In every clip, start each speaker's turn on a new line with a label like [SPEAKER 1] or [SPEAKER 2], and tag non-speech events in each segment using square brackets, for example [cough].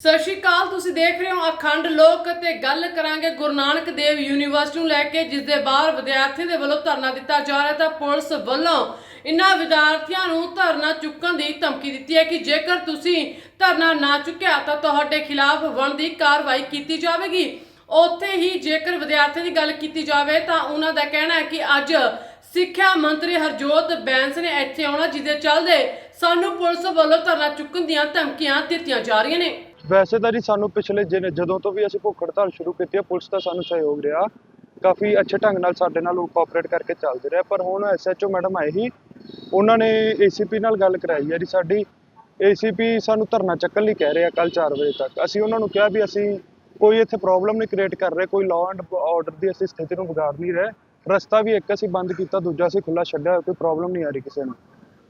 [SPEAKER 1] ਸਤਿ ਸ਼੍ਰੀ ਅਕਾਲ, ਤੁਸੀਂ ਦੇਖ ਰਹੇ ਹੋ ਅਖੰਡ ਲੋਕ ਤੇ ਗੱਲ ਕਰਾਂਗੇ ਗੁਰੂ ਨਾਨਕ ਦੇਵ ਯੂਨੀਵਰਸਿਟੀ ਨੂੰ ਲੈ ਕੇ ਜਿਸ ਦੇ ਬਾਹਰ ਵਿਦਿਆਰਥੀਆਂ ਦੇ ਵੱਲੋਂ ਧਰਨਾ ਦਿੱਤਾ ਜਾ ਰਿਹਾ ਤਾਂ ਪੁਲਿਸ ਵੱਲੋਂ ਇਨ੍ਹਾਂ ਵਿਦਿਆਰਥੀਆਂ ਨੂੰ ਧਰਨਾ ਚੁੱਕਣ ਦੀ ਧਮਕੀ ਦਿੱਤੀ ਹੈ ਕਿ ਜੇਕਰ ਤੁਸੀਂ ਧਰਨਾ ਨਾ ਚੁੱਕਿਆ ਤਾਂ ਤੁਹਾਡੇ ਖਿਲਾਫ ਬਣਦੀ ਕਾਰਵਾਈ ਕੀਤੀ ਜਾਵੇਗੀ। ਉੱਥੇ ਹੀ ਜੇਕਰ ਵਿਦਿਆਰਥੀਆਂ ਦੀ ਗੱਲ ਕੀਤੀ ਜਾਵੇ ਤਾਂ ਉਹਨਾਂ ਦਾ ਕਹਿਣਾ ਹੈ ਕਿ ਅੱਜ ਸਿੱਖਿਆ ਮੰਤਰੀ ਹਰਜੋਤ ਬੈਂਸ ਨੇ ਇੱਥੇ ਆਉਣਾ ਜਿਹਦੇ ਚੱਲਦੇ ਸਾਨੂੰ ਪੁਲਿਸ ਵੱਲੋਂ ਧਰਨਾ ਚੁੱਕਣ ਦੀਆਂ ਧਮਕੀਆਂ ਦਿੱਤੀਆਂ ਜਾ ਰਹੀਆਂ ਨੇ।
[SPEAKER 2] ਵੈਸੇ ਤਾਂ ਜੀ ਸਾਨੂੰ ਪਿਛਲੇ ਜਿਨ- ਜਦੋਂ ਤੋਂ ਵੀ ਅਸੀਂ ਭੁੱਖ ਹੜਤਾਲ ਸ਼ੁਰੂ ਕੀਤੀ ਹੈ ਪੁਲਿਸ ਦਾ ਸਾਨੂੰ ਸਹਿਯੋਗ ਰਿਹਾ। ਕਾਫੀ ਅੱਛੇ ਢੰਗ ਨਾਲ ਸਾਡੇ ਨਾਲ ਉਹ ਕੋਆਪਰੇਟ ਕਰਕੇ ਚੱਲਦੇ ਰਹੇ। ਪਰ ਹੁਣ ਐਸਐਚਓ ਮੈਡਮ ਆਏ ਹੀ ਉਹਨਾਂ ਨੇ ਏਸੀਪੀ ਨਾਲ ਗੱਲ ਕਰਾਈ ਹੈ ਜੀ ਸਾਡੀ। ਏਸੀਪੀ ਸਾਨੂੰ ਧਰਨਾ ਚੱਕਣ ਲਈ ਕਹਿ ਰਿਹਾ ਆ ਕੱਲ 4 ਵਜੇ ਤੱਕ। ਅਸੀਂ ਉਹਨਾਂ ਨੂੰ ਕਿਹਾ ਵੀ ਅਸੀਂ ਕੋਈ ਇੱਥੇ ਪ੍ਰੋਬਲਮ ਨਹੀਂ ਕ੍ਰੀਏਟ ਕਰ ਰਹੇ, ਕੋਈ ਲਾਅ ਐਂਡ ਆਰਡਰ ਦੀ ਅਸੀਂ ਸਥਿਤੀ ਨੂੰ ਵਿਗਾੜ ਨਹੀਂ ਰਹੇ। ਰਸਤਾ ਵੀ ਇੱਕ ਅਸੀਂ ਬੰਦ ਕੀਤਾ, ਦੂਜਾ ਅਸੀਂ ਖੁੱਲਾ ਛੱਡਿਆ, ਕੋਈ ਪ੍ਰੋਬਲਮ ਨਹੀਂ ਆ ਰਹੀ ਕਿਸੇ ਨੂੰ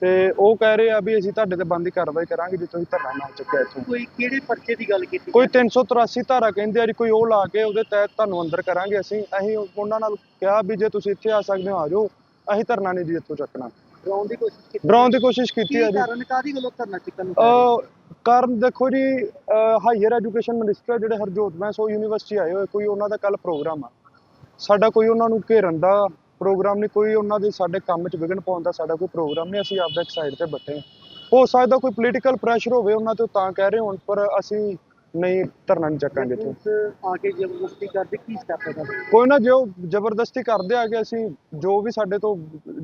[SPEAKER 2] ਤੇ ਉਹ ਕਹਿ ਰਹੇ ਆ ਵੀ ਅਸੀਂ ਤੁਹਾਡੇ ਤੇ ਬੰਦੀ ਕਾਰਵਾਈ ਕਰਾਂਗੇ ਜੇ ਤੁਸੀਂ ਧਰਨਾ ਨਾ ਚੁੱਕਿਆ ਇੱਥੋਂ।
[SPEAKER 3] ਕੋਈ ਕਿਹੜੇ ਪਰਚੇ ਦੀ ਗੱਲ ਕੀਤੀ
[SPEAKER 2] ਕੋਈ 383 ਧਾਰਾ ਕਹਿੰਦੇ ਆ ਜੀ ਕੋਈ ਉਹ ਲਾ ਕੇ ਉਹਦੇ ਤਹਿਤ ਤੁਹਾਨੂੰ ਅੰਦਰ ਕਰਾਂਗੇ ਅਸੀਂ। ਅਸੀਂ ਉਹਨਾਂ ਨਾਲ ਕਿਹਾ ਵੀ ਜੇ ਤੁਸੀਂ ਇੱਥੇ ਆ ਸਕਦੇ ਹੋ ਆ ਜਾਓ। ਅਸੀਂ ਧਰਨਾ ਨਹੀਂ ਜੀ ਇੱਥੋਂ ਚੱਕਣਾ।
[SPEAKER 3] ਡਰਾਉਣ ਦੀ ਕੋਸ਼ਿਸ਼ ਕੀਤੀ
[SPEAKER 2] ਡਰਾਉਣ ਦੀ ਕੋਸ਼ਿਸ਼ ਕੀਤੀ
[SPEAKER 3] ਕੀ
[SPEAKER 2] ਹੈ ਜੀ।
[SPEAKER 3] ਕਾਰਨ ਕਾਦੀ ਗੱਲੋਂ ਧਰਨਾ ਚੁੱਕਣ ਨੂੰ?
[SPEAKER 2] ਕਾਰਨ ਦੇਖੋ ਜੀ ਹਾਇਰ ਐਜੂਕੇਸ਼ਨ ਮਿਨਿਸਟਰ ਜਿਹੜੇ ਹਰਜੋਤ ਬੈਂਸ ਉਹ ਯੂਨੀਵਰਸਿਟੀ ਆਏ ਹੋਏ ਕੋਈ ਉਹਨਾਂ ਦਾ ਕੱਲ ਪ੍ਰੋਗਰਾਮ ਆ। ਸਾਡਾ ਕੋਈ ਉਹਨਾਂ ਨੂੰ ਘੇਰਨ ਦਾ ਪ੍ਰੋਗਰਾਮ ਨਹੀਂ ਕੋਈ ਉਹਨਾਂ ਦੇ ਸਾਡੇ ਕੰਮ 'ਚ ਵਿਘਨ ਪਾਉਣ ਦਾ ਸਾਡਾ ਕੋਈ ਪ੍ਰੋਗਰਾਮ ਨਹੀਂ ਅਸੀਂ ਆਪਦਾ ਇੱਕ ਸਾਈਡ ਤੇ ਬੈਠੇ ਹਾਂ। ਹੋ ਸਕਦਾ ਕੋਈ ਪੋਲੀਟੀਕਲ ਪ੍ਰੈਸ਼ਰ ਹੋਵੇ ਉਹਨਾਂ ਤੇ ਤਾਂ ਕਹਿ ਰਹੇ ਹੋਣ ਪਰ ਅਸੀਂ ਨਹੀਂ ਧਰਨਾ ਨਹੀਂ ਚੱਕਾਂਗੇ ਇੱਥੇ।
[SPEAKER 3] ਪੁਲਿਸ ਆ ਕੇ ਜ਼ਬਰਦਸਤੀ ਕਰਦੇ ਕੀ ਸਟੈਪ ਹੈ ਤੁਹਾਡਾ?
[SPEAKER 2] ਕੋਈ ਨਾ ਜੋ ਜ਼ਬਰਦਸਤੀ ਕਰਦੇ ਆ ਕਿ ਅਸੀਂ ਜੋ ਵੀ ਸਾਡੇ ਤੋਂ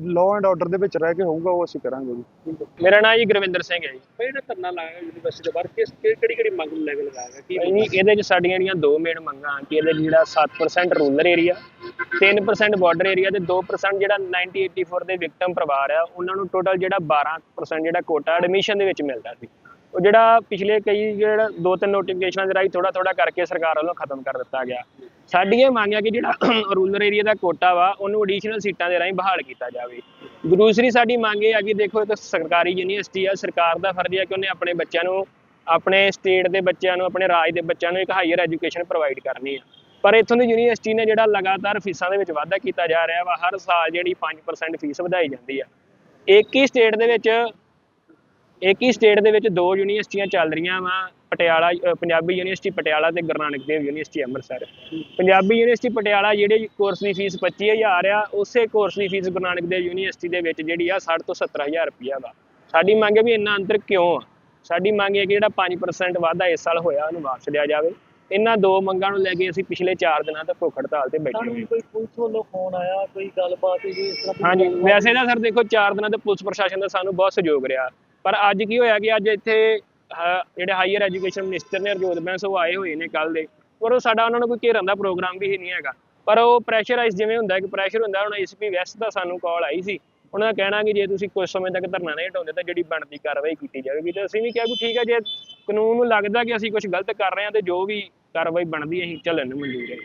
[SPEAKER 2] ਲਾਅ ਐਂਡ ਆਰਡਰ ਦੇ ਵਿੱਚ ਰਹਿ ਕੇ ਹੋਊਗਾ ਉਹ ਅਸੀਂ ਕਰਾਂਗੇ ਜੀ।
[SPEAKER 4] ਮੇਰਾ ਨਾਮ ਜੀ ਗੁਰਵਿੰਦਰ ਸਿੰਘ ਹੈ ਜੀ।
[SPEAKER 3] ਜਿਹੜਾ ਧਰਨਾ ਲਾਇਆ ਯੂਨੀਵਰਸਿਟੀ ਦੇ ਬਾਹਰ? ਕਿਸ ਕਿਹੜੀ ਕਿਹੜੀ ਮੰਗ ਨੂੰ ਲੈ ਕੇ ਲਗਾਇਆ ਕੀ
[SPEAKER 4] ਇਹਦੇ 'ਚ ਸਾਡੀਆਂ ਜਿਹੜੀਆਂ ਦੋ ਮੇਨ ਮੰਗਾਂ ਕਿ ਇਹਦੇ ਜਿਹੜਾ 7% ਰੂਰਲ ਏਰੀਆ 3% ਬਾਰਡਰ ਏਰੀਆ ਤੇ 2% ਜਿਹੜਾ 1984 ਦੇ ਵਿਕਟਮ ਪਰਿਵਾਰ ਆ, ਉਹਨਾਂ ਨੂੰ ਟੋਟਲ ਜਿਹੜਾ 12% ਜਿਹੜਾ ਕੋਟਾ ਐਡਮਿਸ਼ਨ ਦੇ ਵਿੱਚ ਮਿਲਦਾ ਸੀ। ਉਹ ਜਿਹੜਾ ਪਿਛਲੇ ਕਈ ਜਿਹੜਾ ਦੋ ਤਿੰਨ ਨੋਟੀਫਿਕੇਸ਼ਨਾਂ ਦੇ ਰਾਹੀਂ ਥੋੜਾ ਥੋੜਾ ਕਰਕੇ ਸਰਕਾਰ ਵੱਲੋਂ ਖਤਮ ਕਰ ਦਿੱਤਾ ਗਿਆ। ਸਾਡੀ ਇਹ ਮੰਗ ਹੈ ਕਿ ਜਿਹੜਾ [coughs] ਰੂਰਲ ਏਰੀਆ ਦਾ ਕੋਟਾ ਵਾ, ਉਹਨੂੰ ਐਡੀਸ਼ਨਲ ਸੀਟਾਂ ਦੇ ਰਾਹੀਂ ਬਹਾਲ ਕੀਤਾ ਜਾਵੇ। ਦੂਸਰੀ ਸਾਡੀ ਮੰਗ ਇਹ ਆ ਕਿ ਦੇਖੋ, ਇੱਕ ਸਰਕਾਰੀ ਯੂਨੀਵਰਸਿਟੀ ਆ, ਸਰਕਾਰ ਦਾ ਫਰਜ਼ ਹੈ ਕਿ ਉਹਨੇ ਆਪਣੇ ਬੱਚਿਆਂ ਨੂੰ, ਆਪਣੇ ਸਟੇਟ ਦੇ ਬੱਚਿਆਂ ਨੂੰ, ਆਪਣੇ ਰਾਜ ਦੇ ਬੱਚਿਆਂ ਨੂੰ ਇੱਕ ਹਾਇਰ ਐਜੂਕੇਸ਼ਨ ਪ੍ਰੋਵਾਈਡ ਕਰਨੀ ਆ। ਪਰ ਇੱਥੋਂ ਦੀ ਯੂਨੀਵਰਸਿਟੀ ਨੇ ਜਿਹੜਾ ਲਗਾਤਾਰ ਫੀਸਾਂ ਦੇ ਵਿੱਚ ਵਾਧਾ ਕੀਤਾ ਜਾ ਰਿਹਾ ਵਾ, ਹਰ ਸਾਲ ਜਿਹੜੀ 5% ਫੀਸ ਵਧਾਈ ਜਾਂਦੀ ਆ। ਇੱਕ ਹੀ ਸਟੇਟ ਦੇ ਵਿੱਚ, ਇੱਕ ਹੀ ਸਟੇਟ ਦੇ ਵਿੱਚ ਦੋ ਯੂਨੀਵਰਸਿਟੀਆਂ ਚੱਲ ਰਹੀਆਂ ਵਾ, ਪਟਿਆਲਾ ਪੰਜਾਬੀ ਯੂਨੀਵਰਸਿਟੀ ਪਟਿਆਲਾ ਤੇ ਗੁਰੂ ਨਾਨਕ ਦੇਵ ਯੂਨੀਵਰਸਿਟੀ ਅੰਮ੍ਰਿਤਸਰ। ਪੰਜਾਬੀ ਯੂਨੀਵਰਸਿਟੀ ਪਟਿਆਲਾ ਜਿਹੜੇ ਕੋਰਸ ਦੀ ਫੀਸ 25000 ਆ, ਉਸੇ ਕੋਰਸ ਦੀ ਫੀਸ ਗੁਰੂ ਨਾਨਕ ਦੇਵ ਯੂਨੀਵਰਸਿਟੀ ਦੇ ਵਿੱਚ ਜਿਹੜੀ ਆ 60 ਤੋਂ 70000 ਰੁਪਇਆ ਵਾ। ਸਾਡੀ ਮੰਗ ਹੈ ਵੀ ਇੰਨਾ ਅੰਤਰ ਕਿਉਂ ਆ? ਸਾਡੀ ਮੰਗ ਹੈ ਕਿ ਜਿਹੜਾ 5% ਵਾਧਾ ਇਸ ਸਾਲ ਹੋਇਆ, ਉਹਨੂੰ ਵਾਪਸ ਲਿਆ ਜਾਵੇ। ਇਹਨਾਂ ਦੋ ਮੰਗਾਂ ਨੂੰ ਲੈ ਕੇ ਅਸੀਂ ਪਿਛਲੇ 4 ਦਿਨਾਂ ਤੋਂ ਭੁੱਖ ਹੜਤਾਲ ਤੇ ਬੈਠੇ ਹਾਂ।
[SPEAKER 3] ਕੋਈ ਪੁਲਿਸ ਵੱਲੋਂ ਫੋਨ ਆਇਆ ਕੋਈ ਗੱਲਬਾਤ ਹੋਈ ਇਸ ਤਰ੍ਹਾਂ
[SPEAKER 4] ਹਾਂਜੀ? ਵੈਸੇ ਤਾਂ ਸਰ ਦੇਖੋ 4 ਦਿਨਾਂ ਤੋਂ ਪੁਲਿਸ ਪ੍ਰਸ਼ਾਸਨ ਦਾ ਸਾਨੂੰ ਬਹੁਤ ਸਹਿਯੋਗ ਰਿਹਾ। ਪਰ ਅੱਜ ਕੀ ਹੋਇਆ ਕਿ ਅੱਜ ਇੱਥੇ ਜਿਹੜੇ ਹਾਇਰ ਐਜੂਕੇਸ਼ਨ ਮਿਨਿਸਟਰ ਨੇ ਹਰਜੋਤ ਬੈਂਸ ਉਹ ਆਏ ਹੋਏ ਨੇ ਕੱਲ ਦੇ। ਪਰ ਉਹ ਸਾਡਾ ਉਹਨਾਂ ਨੂੰ ਕੋਈ ਘੇਰਨ ਦਾ ਪ੍ਰੋਗਰਾਮ ਵੀ ਨਹੀਂ ਹੈਗਾ। ਪਰ ਉਹ ਪ੍ਰੈਸ਼ਰਾਈਜ਼ ਜਿਵੇਂ ਹੁੰਦਾ ਕਿ ਪ੍ਰੈਸ਼ਰ ਹੁੰਦਾ ਹੁਣ ਐਸਪੀ ਵੈਸਟ ਦਾ ਸਾਨੂੰ ਕਾਲ ਆਈ ਸੀ। ਉਹਨਾਂ ਦਾ ਕਹਿਣਾ ਕਿ ਜੇ ਤੁਸੀਂ ਕੁਝ ਸਮੇਂ ਤੱਕ ਧਰਨਾ ਨਹੀਂ ਹਟਾਉਂਦੇ ਤਾਂ ਜਿਹੜੀ ਬਣਦੀ ਕਾਰਵਾਈ ਕੀਤੀ ਜਾਵੇਗੀ। ਤੇ ਅਸੀਂ ਵੀ ਕਿਹਾ ਵੀ ਠੀਕ ਹੈ ਜੇ ਕਾਨੂੰਨ ਨੂੰ ਲੱਗਦਾ ਕਿ ਅਸੀਂ ਕੁਝ ਗਲਤ ਕਰ ਰਹੇ ਹਾਂ ਤੇ ਜੋ ਵੀ ਕਾਰਵਾਈ ਬਣਦੀ ਹੈ ਅਸੀਂ ਚੱਲਣ ਨੂੰ ਮਨਜ਼ੂਰ ਹੈ।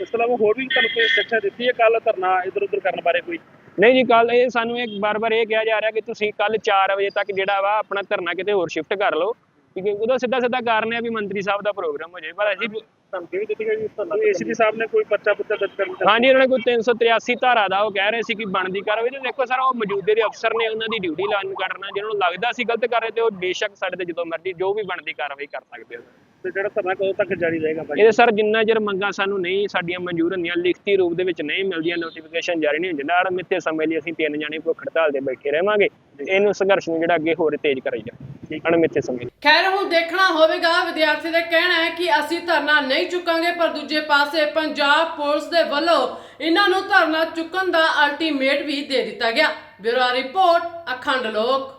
[SPEAKER 3] ਇਸ ਤੋਂ ਇਲਾਵਾ ਹੋਰ ਵੀ ਤੁਹਾਨੂੰ ਕੋਈ ਸਿੱਖਿਆ ਦਿੱਤੀ ਹੈ ਕੱਲ ਧਰਨਾ ਇਧਰ ਉਧਰ ਕਰਨ ਬਾਰੇ ਕੋਈ?
[SPEAKER 4] ਨਹੀਂ ਜੀ ਕੱਲ ਇਹ ਸਾਨੂੰ ਇੱਕ ਬਾਰ-ਬਾਰ ਇਹ ਕਿਹਾ ਜਾ ਰਿਹਾ ਕਿ ਤੁਸੀਂ ਕੱਲ 4 ਵਜੇ ਤੱਕ ਜਿਹੜਾ ਵਾ ਆਪਣਾ ਧਰਨਾ ਕਿਤੇ ਹੋਰ ਸ਼ਿਫਟ ਕਰ ਲਓ। ਕਿਉਂਕਿ ਉਹਦਾ ਸਿੱਧਾ ਸਿੱਧਾ ਕਾਰਨ ਹੈ ਵੀ ਮੰਤਰੀ ਸਾਹਿਬ ਦਾ ਪ੍ਰੋਗਰਾਮ ਹੋ ਜਾਏ ਪਰ ਅਸੀਂ
[SPEAKER 3] ਧਮਕੀ ਵੀ ਦਿੱਤੀ ਗਈ ਏਸੀਪੀ ਸਾਹਿਬ ਨੇ ਕੋਈ ਪਰਚਾ ਪੁੱਛਾ ਦਰਜ ਕਰਨ ਦਾ
[SPEAKER 4] ਹਾਂਜੀ ਉਹਨਾਂ ਨੇ ਕੋਈ 383 ਧਾਰਾ ਦਾ ਉਹ ਕਹਿ ਰਹੇ ਸੀ ਕਿ ਬਣਦੀ ਕਾਰਵਾਈ। ਤੇ ਦੇਖੋ ਸਰ ਉਹ ਮੌਜੂਦੇ ਦੇ ਅਫਸਰ ਨੇ ਉਹਨਾਂ ਦੀ ਡਿਊਟੀ ਲਾਈਨ ਕਰਨਾ ਜਿਹਨਾਂ ਨੂੰ ਲੱਗਦਾ ਸੀ ਗਲਤ ਕਰ ਰਹੇ ਤੇ ਉਹ ਬੇਸ਼ੱਕ ਸਾਡੇ ਤੇ ਜਦੋਂ ਮਰਜ਼ੀ ਜੋ ਵੀ ਬਣਦੀ ਕਾਰਵਾਈ ਕਰ ਸਕਦੇ ਹੋ
[SPEAKER 3] ਤੇ ਜਿਹੜਾ ਧਰਨਾ ਕਦੋਂ ਤੱਕ ਜਾਰੀ ਰਹੇਗਾ ਭਾਈ?
[SPEAKER 4] ਇਹ ਸਰ ਜਿੰਨਾ ਚਿਰ ਮੰਗਾਂ ਸਾਨੂੰ ਨਹੀਂ ਸਾਡੀਆਂ ਮਨਜ਼ੂਰ ਹੁੰਦੀਆਂ ਲਿਖਤੀ ਰੂਪ ਦੇ ਵਿੱਚ ਨਹੀਂ ਮਿਲਦੀਆਂ ਨੋਟੀਫਿਕੇਸ਼ਨ ਜਾਰੀ ਨਹੀਂ ਹੁੰਦੀ ਨਾਲ ਮਿੱਥੇ ਸਮੇਂ ਲਈ ਅਸੀਂ ਤਿੰਨ ਜਾਣੇ ਭੁੱਖ ਹੜਤਾਲ ਤੇ ਬੈਠੇ ਰਹਾਂਗੇ। ਇਹਨੂੰ ਸੰਘਰਸ਼ ਨੂੰ ਜਿਹੜਾ ਅੱਗੇ ਹੋਰ ਤੇਜ਼ ਕਰਾਈ ਜਾ ਅਣਮਿੱਥੇ ਸਮੇਂ।
[SPEAKER 1] ਖੈਰ, ਹੁਣ ਦੇਖਣਾ ਹੋਵੇਗਾ। ਵਿਦਿਆਰਥੀ ਦਾ ਕਹਿਣਾ ਹੈ ਕਿ ਅਸੀਂ ਧਰਨਾ ਨਹੀਂ ਚੁੱਕਾਂਗੇ, ਪਰ ਦੂਜੇ ਪਾਸੇ ਪੰਜਾਬ ਪੁਲਿਸ ਦੇ ਵੱਲੋਂ ਇਹਨਾਂ ਨੂੰ ਧਰਨਾ ਚੁੱਕਣ ਦਾ ਅਲਟੀਮੇਟ ਵੀ ਦੇ ਦਿੱਤਾ ਗਿਆ। ਬਿਊਰੋ ਰਿਪੋਰਟ, ਅਖੰਡ ਲੋਕ।